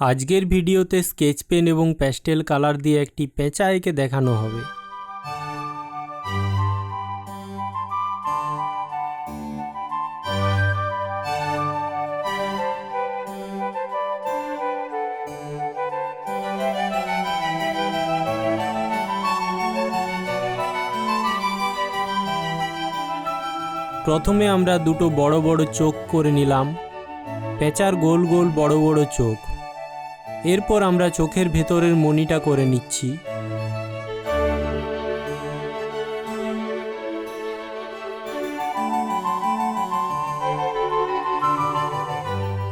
আজকের ভিডিওতে sketch pen এবং প্যাস্টেল কালার দিয়ে একটি পেঁচা এঁকে দেখানো হবে। প্রথমে আমরা দুটো বড় বড় চোখ করে নিলাম। পেঁচার গোল গোল বড় বড় চোখ। এরপর আমরা চোখের ভেতরের মনিটা করে নিচ্ছি।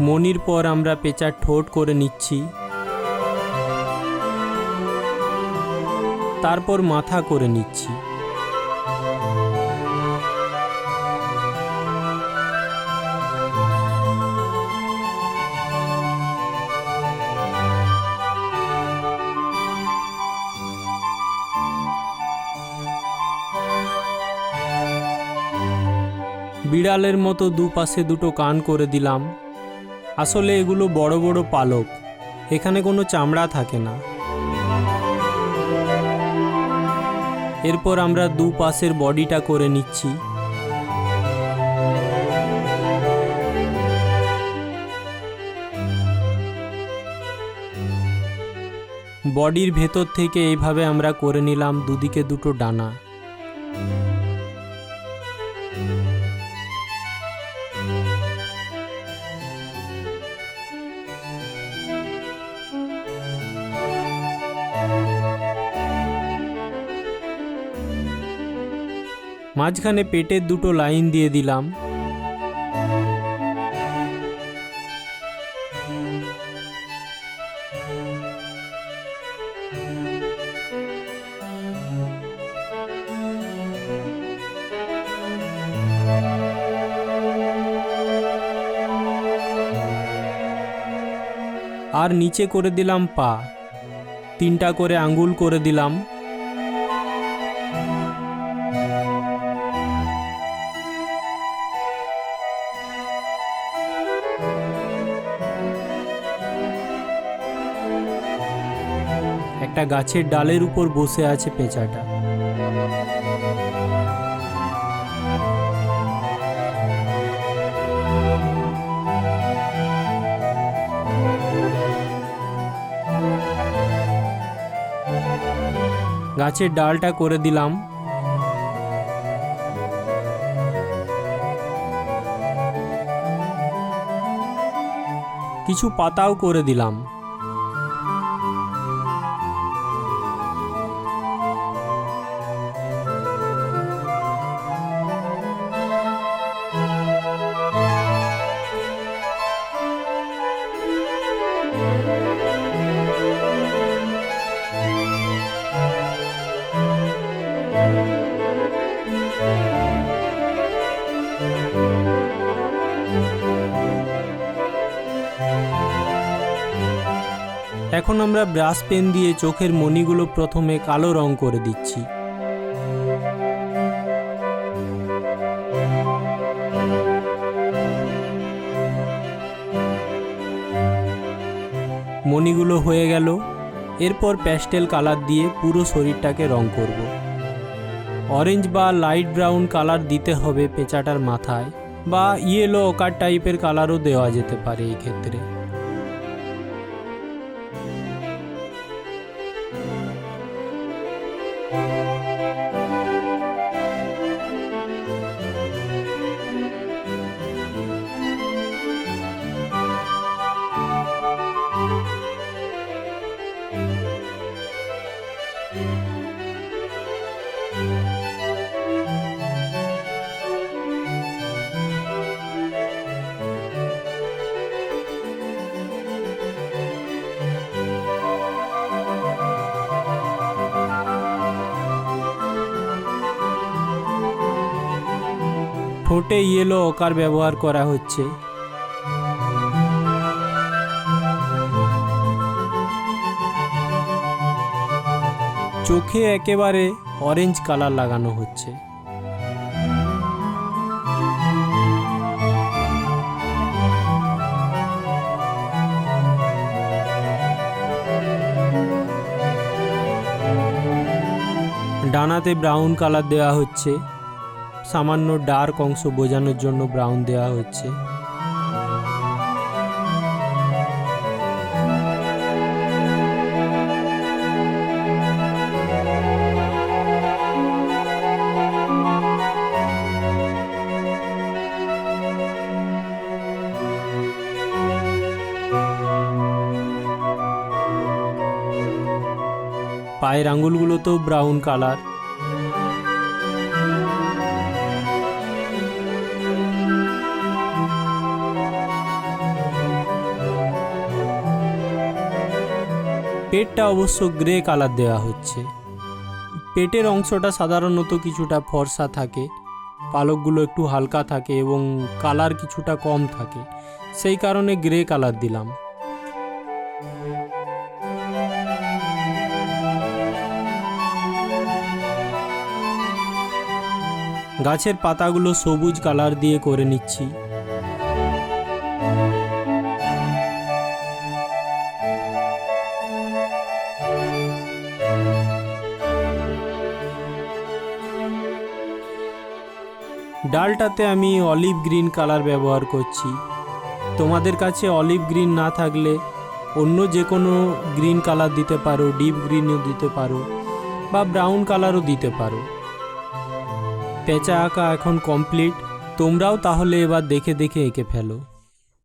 মনির পর আমরা পেঁচার ঠোঁট করে নিচ্ছি। তারপর মাথা করে নিচ্ছি। বিড়ালের মতো দুপাশে দুটো কান করে দিলাম। আসলে এগুলো বড় বড় পালক, এখানে কোনো চামড়া থাকে না। এরপর আমরা দু পাশের বডিটা করে নিচ্ছি। বডির ভেতর থেকে এইভাবে আমরা করে নিলাম দুদিকে দুটো ডানা। মাঝখানে পেটের দুটো লাইন দিয়ে দিলাম। আর নিচে করে দিলাম পা। তিনটা করে আঙ্গুল করে দিলাম। একটা গাছের ডালের উপর বসে আছে পেঁচাটা। গাছের ডালটা করে দিলাম। কিছু পাতাও করে দিলাম। এখন আমরা ব্রাশ পেন দিয়ে চোখের মণিগুলো প্রথমে কালো রং করে দিচ্ছি। মণিগুলো হয়ে গেল। এরপর প্যাস্টেল কালার দিয়ে পুরো শরীরটাকে রং করব। অরেঞ্জ বা লাইট ব্রাউন কালার দিতে হবে পেঁচাটার মাথায়, বা ইয়েলো অকার টাইপের কালারও দেওয়া যেতে পারে এই ক্ষেত্রে ঠোঁটে ইয়েলো অকার ব্যবহার করা হচ্ছে। চোখে একেবারে অরেঞ্জ কালার লাগানো হচ্ছে। ডানাতে ব্রাউন কালার দেওয়া হচ্ছে। সামান্য ডার্ক অংশ বোঝানোর জন্য ব্রাউন দেওয়া হচ্ছে। পায়ের আঙুলগুলোতেও ব্রাউন কালার। পেটটা অবশ্য গ্রে কালার দেওয়া হচ্ছে। পেটের অংশটা সাধারণত কিছুটা ফর্সা থাকে, পালকগুলো একটু হালকা থাকে এবং কালার কিছুটা কম থাকে, সেই কারণে গ্রে কালার দিলাম। গাছের পাতাগুলো সবুজ কালার দিয়ে করে নিচ্ছি। ডালটাতে আমি অলিভ গ্রিন কালার ব্যবহার করছি। তোমাদের কাছে অলিভ গ্রিন না থাকলে অন্য যে কোনো গ্রিন কালার দিতে পারো, ডিপ গ্রিনও দিতে পারো বা ব্রাউন কালারও দিতে পারো। পেঁচা আঁকা এখন কমপ্লিট। তোমরাও তাহলে এবার দেখে দেখে এঁকে ফেলো।